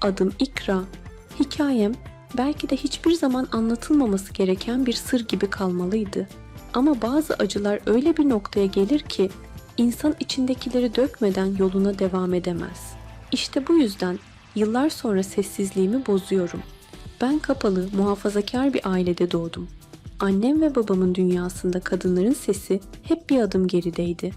Adım İkra. Hikayem belki de hiçbir zaman anlatılmaması gereken bir sır gibi kalmalıydı. Ama bazı acılar öyle bir noktaya gelir ki insan içindekileri dökmeden yoluna devam edemez. İşte bu yüzden yıllar sonra sessizliğimi bozuyorum. Ben kapalı, muhafazakar bir ailede doğdum. Annem ve babamın dünyasında kadınların sesi hep bir adım gerideydi.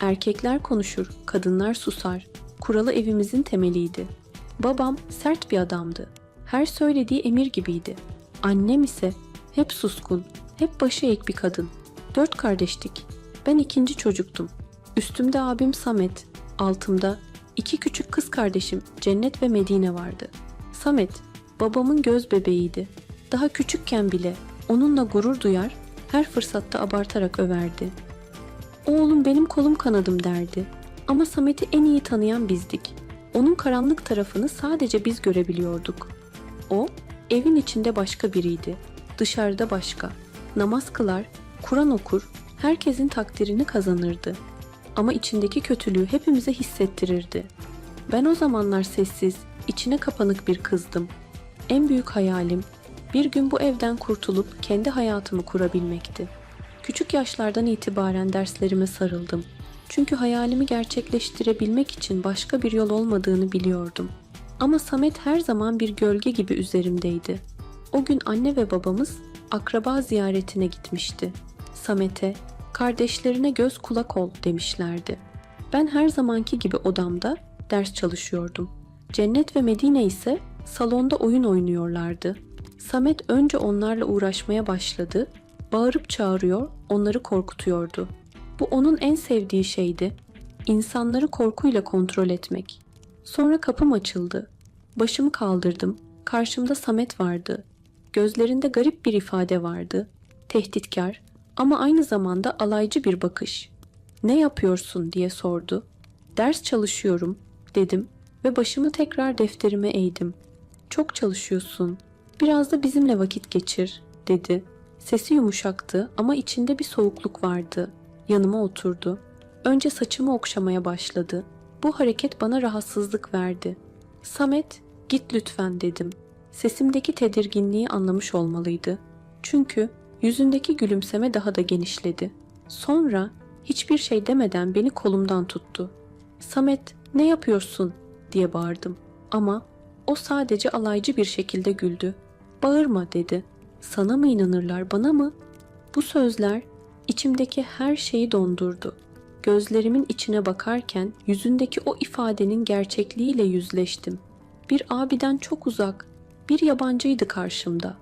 Erkekler konuşur, kadınlar susar. Kuralı evimizin temeliydi. Babam sert bir adamdı. Her söylediği emir gibiydi. Annem ise hep suskun, hep başı eğik bir kadın. Dört kardeştik. Ben ikinci çocuktum. Üstümde abim Samet, altımda iki küçük kız kardeşim Cennet ve Medine vardı. Samet, babamın göz bebeğiydi. Daha küçükken bile onunla gurur duyar, her fırsatta abartarak överdi. Oğlum benim kolum kanadım derdi. Ama Samet'i en iyi tanıyan bizdik. Onun karanlık tarafını sadece biz görebiliyorduk. O, evin içinde başka biriydi. Dışarıda başka. Namaz kılar, Kur'an okur, herkesin takdirini kazanırdı. Ama içindeki kötülüğü hepimize hissettirirdi. Ben o zamanlar sessiz, içine kapanık bir kızdım. En büyük hayalim bir gün bu evden kurtulup kendi hayatımı kurabilmekti. Küçük yaşlardan itibaren derslerime sarıldım. Çünkü hayalimi gerçekleştirebilmek için başka bir yol olmadığını biliyordum. Ama Samet her zaman bir gölge gibi üzerimdeydi. O gün anne ve babamız akraba ziyaretine gitmişti. Samet'e, kardeşlerine göz kulak ol demişlerdi. Ben her zamanki gibi odamda ders çalışıyordum. Cennet ve Medine ise salonda oyun oynuyorlardı. Samet önce onlarla uğraşmaya başladı, bağırıp çağırıyor, onları korkutuyordu. Bu onun en sevdiği şeydi. İnsanları korkuyla kontrol etmek. Sonra kapım açıldı. Başımı kaldırdım. Karşımda Samet vardı. Gözlerinde garip bir ifade vardı. Tehditkar ama aynı zamanda alaycı bir bakış. Ne yapıyorsun diye sordu. Ders çalışıyorum dedim ve başımı tekrar defterime eğdim. Çok çalışıyorsun. Biraz da bizimle vakit geçir dedi. Sesi yumuşaktı ama içinde bir soğukluk vardı. Yanıma oturdu. Önce saçımı okşamaya başladı. Bu hareket bana rahatsızlık verdi. Samet, git lütfen dedim. Sesimdeki tedirginliği anlamış olmalıydı. Çünkü yüzündeki gülümseme daha da genişledi. Sonra hiçbir şey demeden beni kolumdan tuttu. Samet, ne yapıyorsun diye bağırdım. Ama o sadece alaycı bir şekilde güldü. Bağırma dedi. Sana mı inanırlar, bana mı? Bu sözler içimdeki her şeyi dondurdu. Gözlerimin içine bakarken yüzündeki o ifadenin gerçekliğiyle yüzleştim. Bir abiden çok uzak, bir yabancıydı karşımda.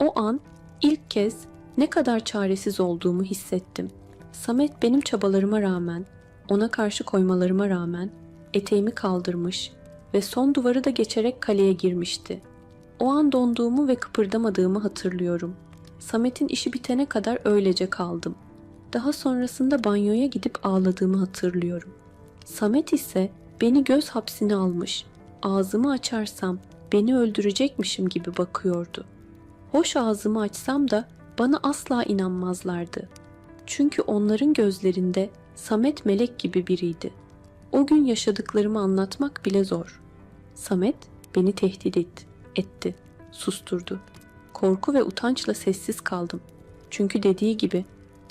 O an ilk kez ne kadar çaresiz olduğumu hissettim. Samet benim çabalarıma rağmen, ona karşı koymalarıma rağmen eteğimi kaldırmış ve son duvarı da geçerek kaleye girmişti. O an donduğumu ve kıpırdamadığımı hatırlıyorum. Samet'in işi bitene kadar öylece kaldım. Daha sonrasında banyoya gidip ağladığımı hatırlıyorum. Samet ise beni göz hapsine almış. Ağzımı açarsam beni öldürecekmişim gibi bakıyordu. Hoş ağzımı açsam da bana asla inanmazlardı. Çünkü onların gözlerinde Samet melek gibi biriydi. O gün yaşadıklarımı anlatmak bile zor. Samet beni tehdit etti, etti, susturdu. Korku ve utançla sessiz kaldım. Çünkü dediği gibi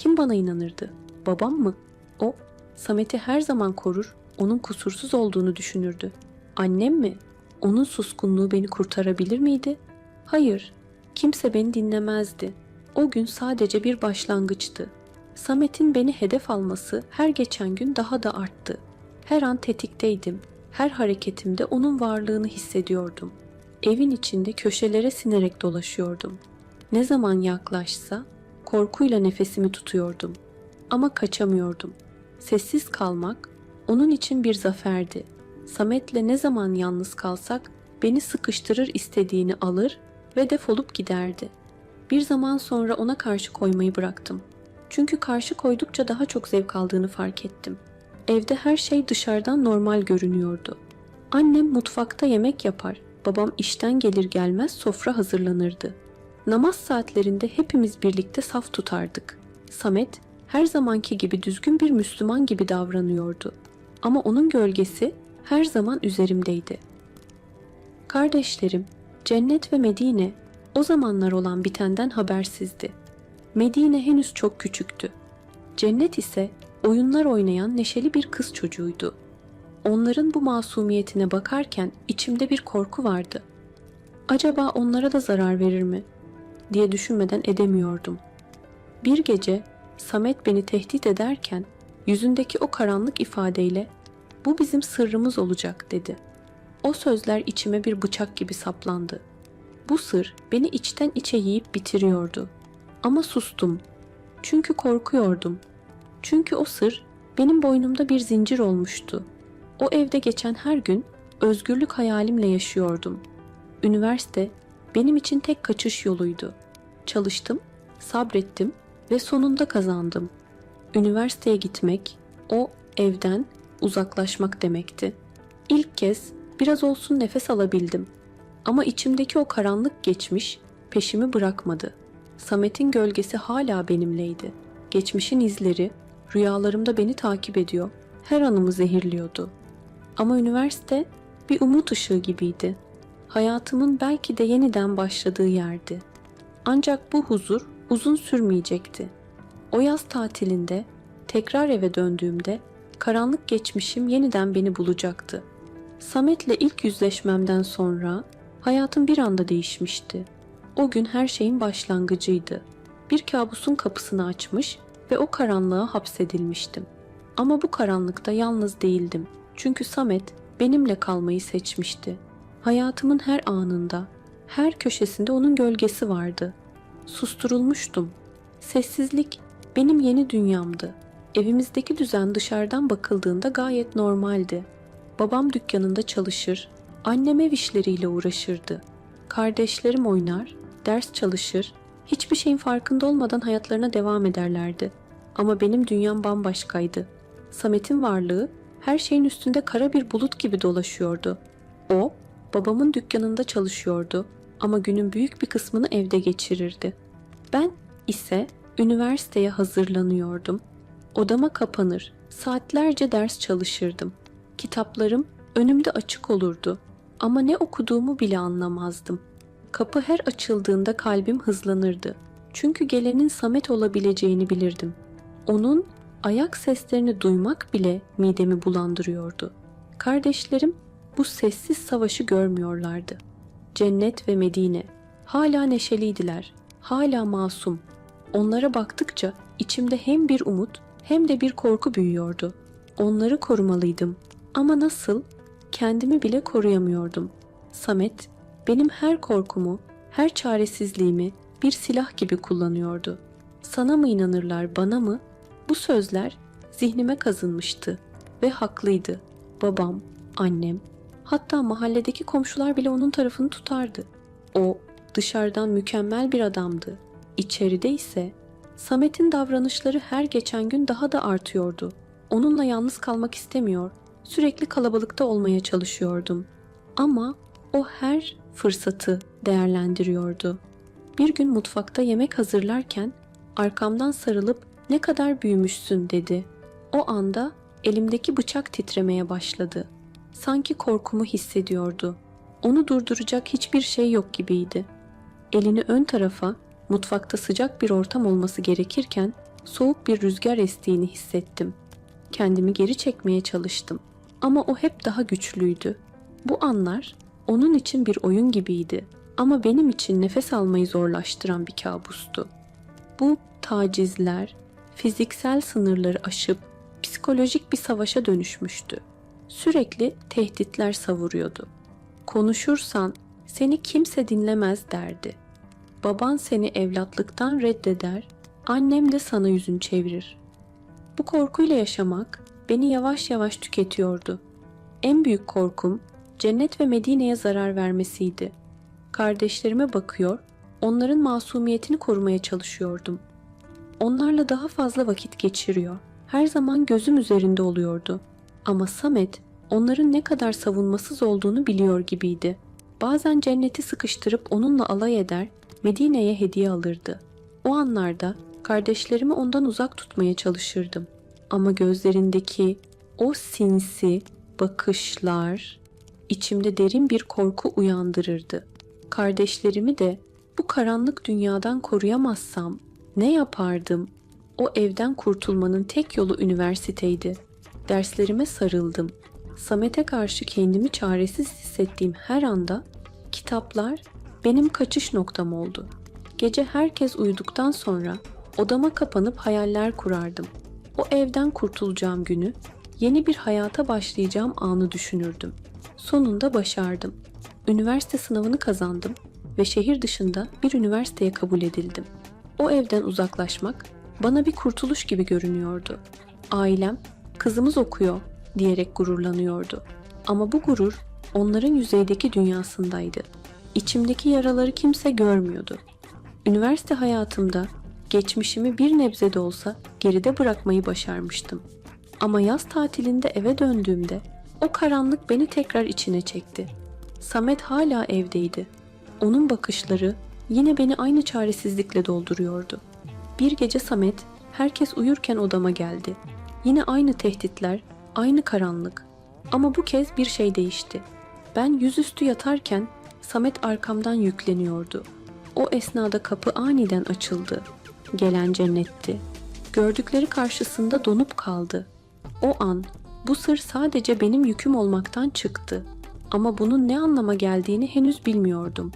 kim bana inanırdı? Babam mı? O Samet'i her zaman korur, onun kusursuz olduğunu düşünürdü. Annem mi? Onun suskunluğu beni kurtarabilir miydi? Hayır, kimse beni dinlemezdi. O gün sadece bir başlangıçtı. Samet'in beni hedef alması her geçen gün daha da arttı. Her an tetikteydim. Her hareketimde onun varlığını hissediyordum. Evin içinde köşelere sinerek dolaşıyordum. Ne zaman yaklaşsa korkuyla nefesimi tutuyordum. Ama kaçamıyordum. Sessiz kalmak onun için bir zaferdi. Samet'le ne zaman yalnız kalsak beni sıkıştırır istediğini alır ve defolup giderdi. Bir zaman sonra ona karşı koymayı bıraktım. Çünkü karşı koydukça daha çok zevk aldığını fark ettim. Evde her şey dışarıdan normal görünüyordu. Annem mutfakta yemek yapar, babam işten gelir gelmez sofra hazırlanırdı. Namaz saatlerinde hepimiz birlikte saf tutardık. Samet her zamanki gibi düzgün bir Müslüman gibi davranıyordu. Ama onun gölgesi her zaman üzerimdeydi. Kardeşlerim, Cennet ve Medine o zamanlar olan bitenden habersizdi. Medine henüz çok küçüktü. Cennet ise oyunlar oynayan neşeli bir kız çocuğuydu. Onların bu masumiyetine bakarken içimde bir korku vardı. Acaba onlara da zarar verir mi? Diye düşünmeden edemiyordum. Bir gece Samet beni tehdit ederken yüzündeki o karanlık ifadeyle bu bizim sırrımız olacak dedi. O sözler içime bir bıçak gibi saplandı. Bu sır beni içten içe yiyip bitiriyordu. Ama sustum. Çünkü korkuyordum. Çünkü o sır benim boynumda bir zincir olmuştu. O evde geçen her gün özgürlük hayalimle yaşıyordum. Üniversite benim için tek kaçış yoluydu. Çalıştım, sabrettim ve sonunda kazandım. Üniversiteye gitmek, o evden uzaklaşmak demekti. İlk kez biraz olsun nefes alabildim. Ama içimdeki o karanlık geçmiş peşimi bırakmadı. Samet'in gölgesi hala benimleydi. Geçmişin izleri rüyalarımda beni takip ediyor. Her anımı zehirliyordu. Ama üniversite bir umut ışığı gibiydi. Hayatımın belki de yeniden başladığı yerdi. Ancak bu huzur uzun sürmeyecekti. O yaz tatilinde tekrar eve döndüğümde karanlık geçmişim yeniden beni bulacaktı. Samet'le ilk yüzleşmemden sonra hayatım bir anda değişmişti. O gün her şeyin başlangıcıydı. Bir kabusun kapısını açmış ve o karanlığa hapsedilmiştim. Ama bu karanlıkta yalnız değildim. Çünkü Samet benimle kalmayı seçmişti. Hayatımın her anında, her köşesinde onun gölgesi vardı. Susturulmuştum. Sessizlik benim yeni dünyamdı. Evimizdeki düzen dışarıdan bakıldığında gayet normaldi. Babam dükkanında çalışır, annem ev işleriyle uğraşırdı. Kardeşlerim oynar, ders çalışır, hiçbir şeyin farkında olmadan hayatlarına devam ederlerdi. Ama benim dünyam bambaşkaydı. Samet'in varlığı her şeyin üstünde kara bir bulut gibi dolaşıyordu. O, babamın dükkanında çalışıyordu ama günün büyük bir kısmını evde geçirirdi. Ben ise üniversiteye hazırlanıyordum. Odama kapanır, saatlerce ders çalışırdım. Kitaplarım önümde açık olurdu ama ne okuduğumu bile anlamazdım. Kapı her açıldığında kalbim hızlanırdı. Çünkü gelenin Samet olabileceğini bilirdim. Onun ayak seslerini duymak bile midemi bulandırıyordu. Kardeşlerim bu sessiz savaşı görmüyorlardı. Cennet ve Medine hala neşeliydiler, hala masum. Onlara baktıkça içimde hem bir umut hem de bir korku büyüyordu. Onları korumalıydım ama nasıl? Kendimi bile koruyamıyordum. Samet benim her korkumu, her çaresizliğimi bir silah gibi kullanıyordu. Sana mı inanırlar, bana mı? Bu sözler zihnime kazınmıştı ve haklıydı. Babam, annem, hatta mahalledeki komşular bile onun tarafını tutardı. O dışarıdan mükemmel bir adamdı. İçeride ise Samet'in davranışları her geçen gün daha da artıyordu. Onunla yalnız kalmak istemiyor, sürekli kalabalıkta olmaya çalışıyordum. Ama o her fırsatı değerlendiriyordu. Bir gün mutfakta yemek hazırlarken arkamdan sarılıp ne kadar büyümüşsün dedi. O anda elimdeki bıçak titremeye başladı. Sanki korkumu hissediyordu. Onu durduracak hiçbir şey yok gibiydi. Elini ön tarafa, mutfakta sıcak bir ortam olması gerekirken soğuk bir rüzgar estiğini hissettim. Kendimi geri çekmeye çalıştım ama o hep daha güçlüydü. Bu anlar onun için bir oyun gibiydi ama benim için nefes almayı zorlaştıran bir kabustu. Bu tacizler fiziksel sınırları aşıp psikolojik bir savaşa dönüşmüştü. Sürekli tehditler savuruyordu. Konuşursan seni kimse dinlemez derdi. Baban seni evlatlıktan reddeder, annem de sana yüzün çevirir. Bu korkuyla yaşamak beni yavaş yavaş tüketiyordu. En büyük korkum cennet ve Medine'ye zarar vermesiydi. Kardeşlerime bakıyor, onların masumiyetini korumaya çalışıyordum. Onlarla daha fazla vakit geçiriyor. Her zaman gözüm üzerinde oluyordu. Ama Samet onların ne kadar savunmasız olduğunu biliyor gibiydi. Bazen cenneti sıkıştırıp onunla alay eder, Medine'ye hediye alırdı. O anlarda kardeşlerimi ondan uzak tutmaya çalışırdım. Ama gözlerindeki o sinsi bakışlar içimde derin bir korku uyandırırdı. Kardeşlerimi de bu karanlık dünyadan koruyamazsam ne yapardım? O evden kurtulmanın tek yolu üniversiteydi. Derslerime sarıldım. Samet'e karşı kendimi çaresiz hissettiğim her anda kitaplar benim kaçış noktam oldu. Gece herkes uyuduktan sonra odama kapanıp hayaller kurardım. O evden kurtulacağım günü, yeni bir hayata başlayacağım anı düşünürdüm. Sonunda başardım. Üniversite sınavını kazandım ve şehir dışında bir üniversiteye kabul edildim. O evden uzaklaşmak bana bir kurtuluş gibi görünüyordu. Ailem, kızımız okuyor diyerek gururlanıyordu. Ama bu gurur onların yüzeydeki dünyasındaydı. İçimdeki yaraları kimse görmüyordu. Üniversite hayatımda geçmişimi bir nebze de olsa geride bırakmayı başarmıştım. Ama yaz tatilinde eve döndüğümde o karanlık beni tekrar içine çekti. Samet hala evdeydi. Onun bakışları yine beni aynı çaresizlikle dolduruyordu. Bir gece Samet herkes uyurken odama geldi. Yine aynı tehditler, aynı karanlık. Ama bu kez bir şey değişti. Ben yüzüstü yatarken Samet arkamdan yükleniyordu. O esnada kapı aniden açıldı. Gelen cennetti. Gördükleri karşısında donup kaldı. O an bu sır sadece benim yüküm olmaktan çıktı. Ama bunun ne anlama geldiğini henüz bilmiyordum.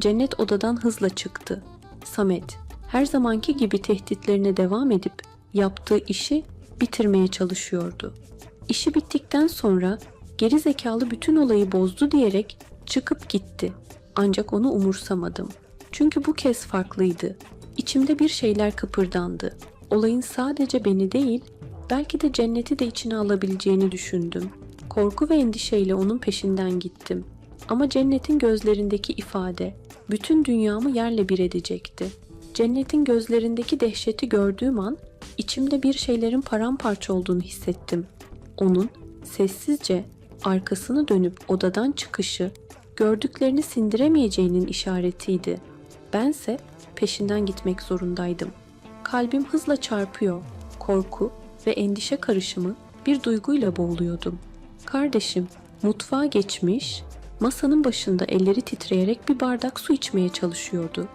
Cennet odadan hızla çıktı. Samet her zamanki gibi tehditlerine devam edip yaptığı işi bitirmeye çalışıyordu. İşi bittikten sonra geri zekalı bütün olayı bozdu diyerek çıkıp gitti. Ancak onu umursamadım. Çünkü bu kez farklıydı. İçimde bir şeyler kıpırdandı. Olayın sadece beni değil, belki de cenneti de içine alabileceğini düşündüm. Korku ve endişeyle onun peşinden gittim. Ama cennetin gözlerindeki ifade bütün dünyamı yerle bir edecekti. Cennetin gözlerindeki dehşeti gördüğüm an içimde bir şeylerin paramparça olduğunu hissettim. Onun sessizce arkasını dönüp odadan çıkışı gördüklerini sindiremeyeceğinin işaretiydi. Bense peşinden gitmek zorundaydım. Kalbim hızla çarpıyor. Korku ve endişe karışımı bir duyguyla boğuluyordum. Kardeşim mutfağa geçmiş, masanın başında elleri titreyerek bir bardak su içmeye çalışıyordu.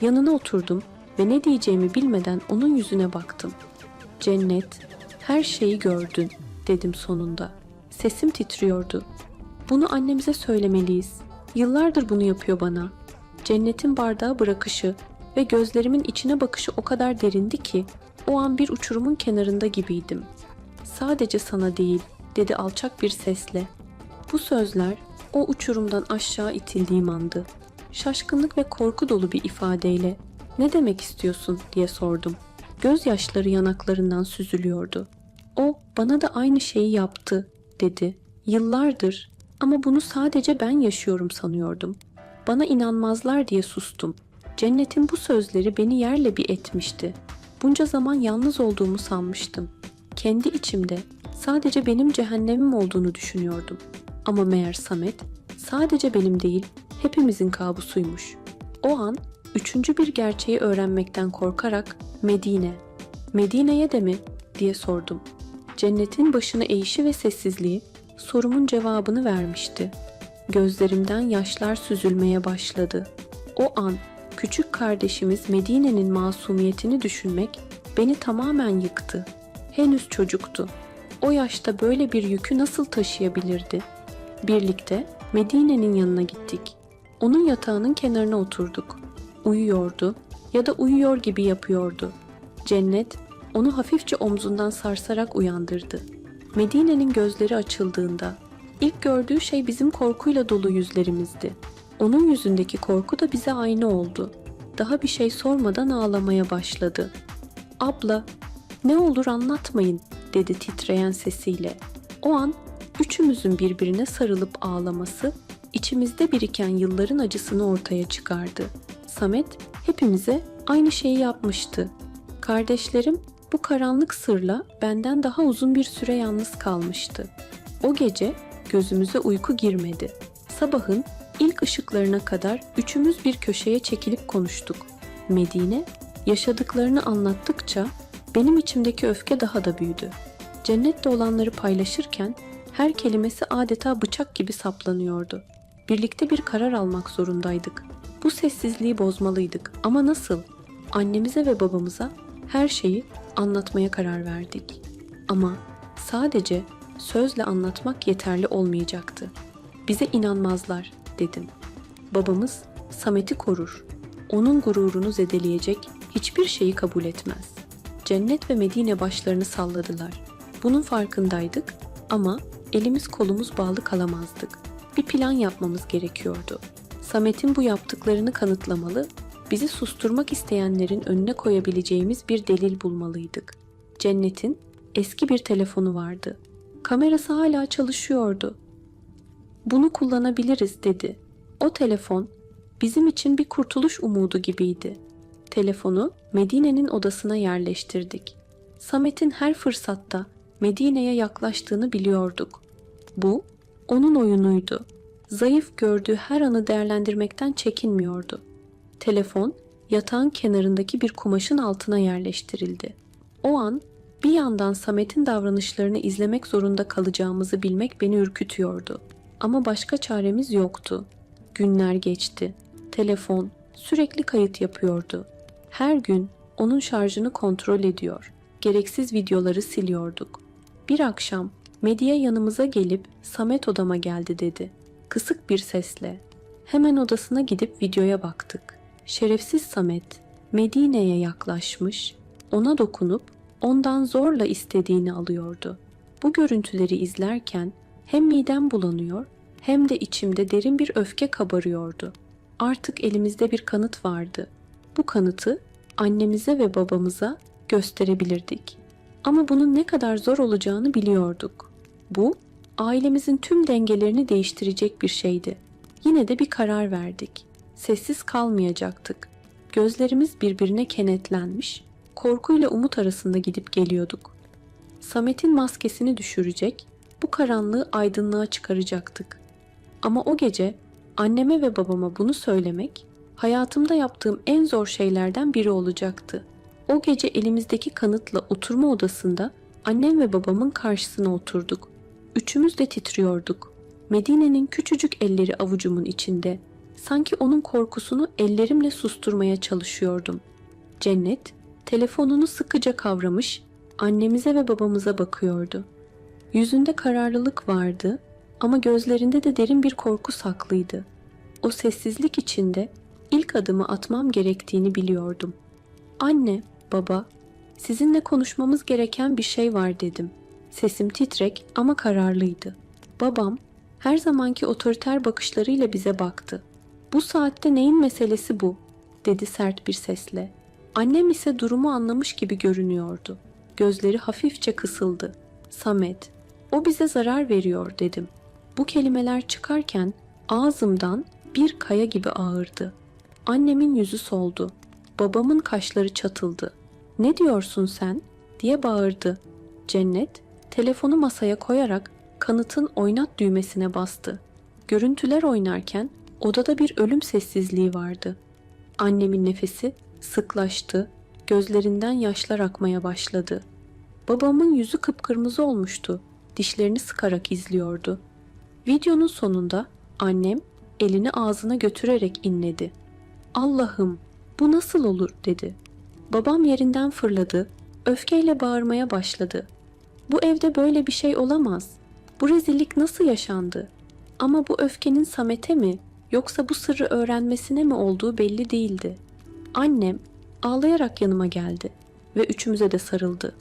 Yanına oturdum ve ne diyeceğimi bilmeden onun yüzüne baktım. Cennet, her şeyi gördün dedim sonunda. Sesim titriyordu. Bunu annemize söylemeliyiz. Yıllardır bunu yapıyor bana. Cennetin bardağı bırakışı ve gözlerimin içine bakışı o kadar derindi ki o an bir uçurumun kenarında gibiydim. Sadece sana değil, dedi alçak bir sesle. Bu sözler o uçurumdan aşağı itildiğim andı. Şaşkınlık ve korku dolu bir ifadeyle "Ne demek istiyorsun?" diye sordum. Gözyaşları yanaklarından süzülüyordu. O bana da aynı şeyi yaptı, dedi. Yıllardır ama bunu sadece ben yaşıyorum sanıyordum. Bana inanmazlar diye sustum. Cennetin bu sözleri beni yerle bir etmişti. Bunca zaman yalnız olduğumu sanmıştım. Kendi içimde sadece benim cehennemim olduğunu düşünüyordum. Ama meğer Samet sadece benim değil, hepimizin kabusuymuş. O an üçüncü bir gerçeği öğrenmekten korkarak Medine, Medine'ye de mi diye sordum. Cennetin başını eğişi ve sessizliği sorumun cevabını vermişti. Gözlerimden yaşlar süzülmeye başladı. O an küçük kardeşimiz Medine'nin masumiyetini düşünmek beni tamamen yıktı. Henüz çocuktu. O yaşta böyle bir yükü nasıl taşıyabilirdi? Birlikte Medine'nin yanına gittik. Onun yatağının kenarına oturduk. Uyuyordu ya da uyuyor gibi yapıyordu. Cennet onu hafifçe omzundan sarsarak uyandırdı. Medine'nin gözleri açıldığında ilk gördüğü şey bizim korkuyla dolu yüzlerimizdi. Onun yüzündeki korku da bize aynı oldu. Daha bir şey sormadan ağlamaya başladı. "Abla, ne olur anlatmayın." dedi titreyen sesiyle. O an üçümüzün birbirine sarılıp ağlaması içimizde biriken yılların acısını ortaya çıkardı. Samet hepimize aynı şeyi yapmıştı. Kardeşlerim bu karanlık sırla benden daha uzun bir süre yalnız kalmıştı. O gece gözümüze uyku girmedi. Sabahın ilk ışıklarına kadar üçümüz bir köşeye çekilip konuştuk. Medine yaşadıklarını anlattıkça benim içimdeki öfke daha da büyüdü. Cennette olanları paylaşırken Her kelimesi adeta bıçak gibi saplanıyordu. Birlikte bir karar almak zorundaydık. Bu sessizliği bozmalıydık ama nasıl? Annemize ve babamıza her şeyi anlatmaya karar verdik. Ama sadece sözle anlatmak yeterli olmayacaktı. Bize inanmazlar dedim. Babamız Samet'i korur. Onun gururunu zedeleyecek hiçbir şeyi kabul etmez. Cennet ve Medine başlarını salladılar. Bunun farkındaydık ama elimiz kolumuz bağlı kalamazdık. Bir plan yapmamız gerekiyordu. Samet'in bu yaptıklarını kanıtlamalı, bizi susturmak isteyenlerin önüne koyabileceğimiz bir delil bulmalıydık. Cennet'in eski bir telefonu vardı. Kamerası hala çalışıyordu. Bunu kullanabiliriz dedi. O telefon bizim için bir kurtuluş umudu gibiydi. Telefonu Medine'nin odasına yerleştirdik. Samet'in her fırsatta Medine'ye yaklaştığını biliyorduk. Bu onun oyunuydu. Zayıf gördüğü her anı değerlendirmekten çekinmiyordu. Telefon yatağın kenarındaki bir kumaşın altına yerleştirildi. O an bir yandan Samet'in davranışlarını izlemek zorunda kalacağımızı bilmek beni ürkütüyordu. Ama başka çaremiz yoktu. Günler geçti. Telefon sürekli kayıt yapıyordu. Her gün onun şarjını kontrol ediyor. Gereksiz videoları siliyorduk. Bir akşam Medya yanımıza gelip Samet odama geldi dedi. Kısık bir sesle. Hemen odasına gidip videoya baktık. Şerefsiz Samet Medine'ye yaklaşmış, ona dokunup ondan zorla istediğini alıyordu. Bu görüntüleri izlerken hem midem bulanıyor hem de içimde derin bir öfke kabarıyordu. Artık elimizde bir kanıt vardı. Bu kanıtı annemize ve babamıza gösterebilirdik. Ama bunun ne kadar zor olacağını biliyorduk. Bu, ailemizin tüm dengelerini değiştirecek bir şeydi. Yine de bir karar verdik. Sessiz kalmayacaktık. Gözlerimiz birbirine kenetlenmiş, korkuyla umut arasında gidip geliyorduk. Samet'in maskesini düşürecek, bu karanlığı aydınlığa çıkaracaktık. Ama o gece anneme ve babama bunu söylemek hayatımda yaptığım en zor şeylerden biri olacaktı. O gece elimizdeki kanıtla oturma odasında annem ve babamın karşısına oturduk. Üçümüz de titriyorduk. Medine'nin küçücük elleri avucumun içinde. Sanki onun korkusunu ellerimle susturmaya çalışıyordum. Cennet telefonunu sıkıca kavramış, annemize ve babamıza bakıyordu. Yüzünde kararlılık vardı ama gözlerinde de derin bir korku saklıydı. O sessizlik içinde ilk adımı atmam gerektiğini biliyordum. Anne, baba, sizinle konuşmamız gereken bir şey var dedim. Sesim titrek ama kararlıydı. Babam her zamanki otoriter bakışlarıyla bize baktı. Bu saatte neyin meselesi bu? dedi sert bir sesle. Annem ise durumu anlamış gibi görünüyordu. Gözleri hafifçe kısıldı. Samet, o bize zarar veriyor dedim. Bu kelimeler çıkarken ağzımdan bir kaya gibi ağırdı. Annemin yüzü soldu. Babamın kaşları çatıldı. Ne diyorsun sen? diye bağırdı. Cennet telefonu masaya koyarak kanıtın oynat düğmesine bastı. Görüntüler oynarken odada bir ölüm sessizliği vardı. Annemin nefesi sıklaştı, gözlerinden yaşlar akmaya başladı. Babamın yüzü kıpkırmızı olmuştu, dişlerini sıkarak izliyordu. Videonun sonunda annem elini ağzına götürerek inledi. Allah'ım bu nasıl olur dedi. Babam yerinden fırladı, öfkeyle bağırmaya başladı. Bu evde böyle bir şey olamaz. Bu rezillik nasıl yaşandı? Ama bu öfkenin Samet'e mi yoksa bu sırrı öğrenmesine mi olduğu belli değildi. Annem ağlayarak yanıma geldi ve üçümüze de sarıldı.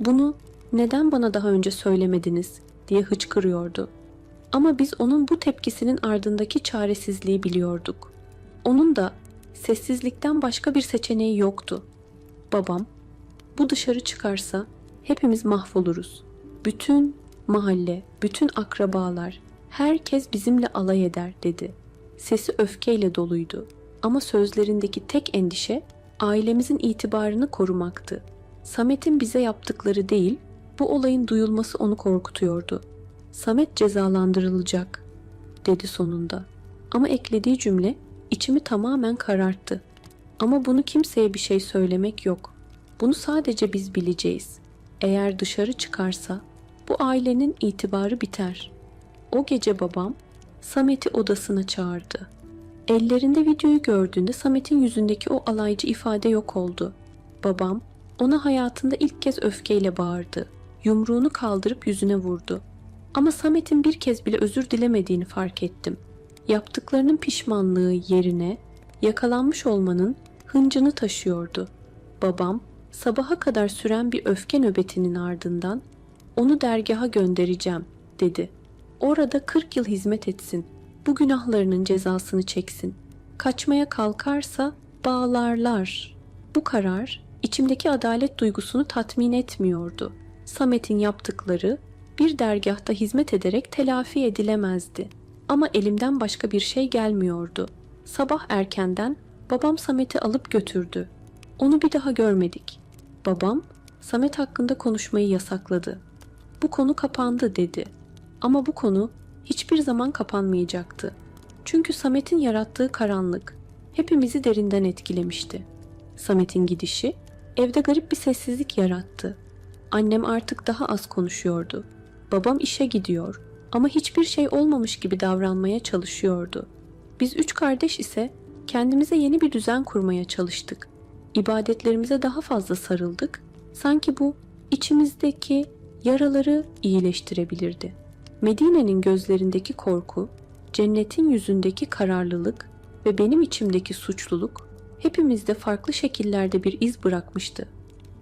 Bunu neden bana daha önce söylemediniz diye hıçkırıyordu. Ama biz onun bu tepkisinin ardındaki çaresizliği biliyorduk. Onun da sessizlikten başka bir seçeneği yoktu. Babam, bu dışarı çıkarsa hepimiz mahvoluruz. Bütün mahalle, bütün akrabalar, herkes bizimle alay eder dedi. Sesi öfkeyle doluydu ama sözlerindeki tek endişe ailemizin itibarını korumaktı. Samet'in bize yaptıkları değil, bu olayın duyulması onu korkutuyordu. Samet cezalandırılacak, dedi sonunda. Ama eklediği cümle içimi tamamen kararttı. Ama bunu kimseye bir şey söylemek yok. Bunu sadece biz bileceğiz. Eğer dışarı çıkarsa bu ailenin itibarı biter. O gece babam Samet'i odasına çağırdı. Ellerinde videoyu gördüğünde Samet'in yüzündeki o alaycı ifade yok oldu. Babam ona hayatında ilk kez öfkeyle bağırdı. Yumruğunu kaldırıp yüzüne vurdu. Ama Samet'in bir kez bile özür dilemediğini fark ettim. Yaptıklarının pişmanlığı yerine yakalanmış olmanın hıncını taşıyordu. Babam sabaha kadar süren bir öfke nöbetinin ardından onu dergaha göndereceğim dedi. Orada 40 yıl hizmet etsin. Bu günahlarının cezasını çeksin. Kaçmaya kalkarsa bağlarlar. Bu karar içimdeki adalet duygusunu tatmin etmiyordu. Samet'in yaptıkları bir dergahta hizmet ederek telafi edilemezdi. Ama elimden başka bir şey gelmiyordu. Sabah erkenden babam Samet'i alıp götürdü. Onu bir daha görmedik. Babam Samet hakkında konuşmayı yasakladı. Bu konu kapandı dedi. Ama bu konu hiçbir zaman kapanmayacaktı. Çünkü Samet'in yarattığı karanlık hepimizi derinden etkilemişti. Samet'in gidişi evde garip bir sessizlik yarattı. Annem artık daha az konuşuyordu. Babam işe gidiyor ama hiçbir şey olmamış gibi davranmaya çalışıyordu. Biz üç kardeş ise kendimize yeni bir düzen kurmaya çalıştık. İbadetlerimize daha fazla sarıldık. Sanki bu içimizdeki yaraları iyileştirebilirdi. Medine'nin gözlerindeki korku, cennetin yüzündeki kararlılık ve benim içimdeki suçluluk hepimizde farklı şekillerde bir iz bırakmıştı.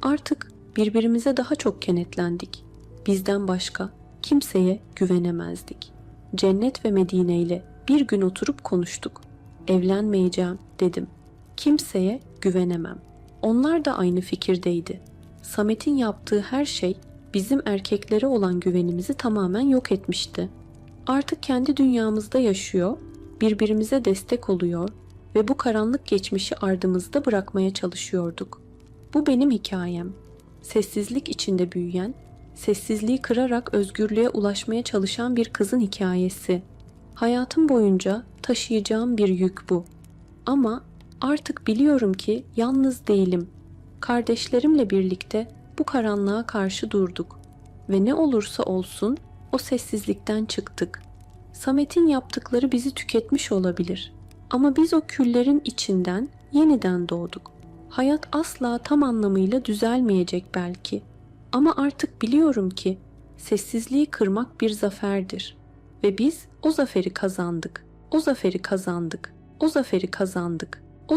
Artık birbirimize daha çok kenetlendik. Bizden başka kimseye güvenemezdik. Cennet ve Medine ile bir gün oturup konuştuk. Evlenmeyeceğim dedim. Kimseye güvenemem. Onlar da aynı fikirdeydi. Samet'in yaptığı her şey bizim erkeklere olan güvenimizi tamamen yok etmişti. Artık kendi dünyamızda yaşıyor, birbirimize destek oluyor ve bu karanlık geçmişi ardımızda bırakmaya çalışıyorduk. Bu benim hikayem. Sessizlik içinde büyüyen, sessizliği kırarak özgürlüğe ulaşmaya çalışan bir kızın hikayesi. Hayatım boyunca taşıyacağım bir yük bu. Ama artık biliyorum ki yalnız değilim. Kardeşlerimle birlikte bu karanlığa karşı durduk ve ne olursa olsun o sessizlikten çıktık. Samet'in yaptıkları bizi tüketmiş olabilir. Ama biz o küllerin içinden yeniden doğduk. Hayat asla tam anlamıyla düzelmeyecek belki. Ama artık biliyorum ki sessizliği kırmak bir zaferdir. Ve biz o zaferi kazandık. O zaferi kazandık. O zaferi kazandık.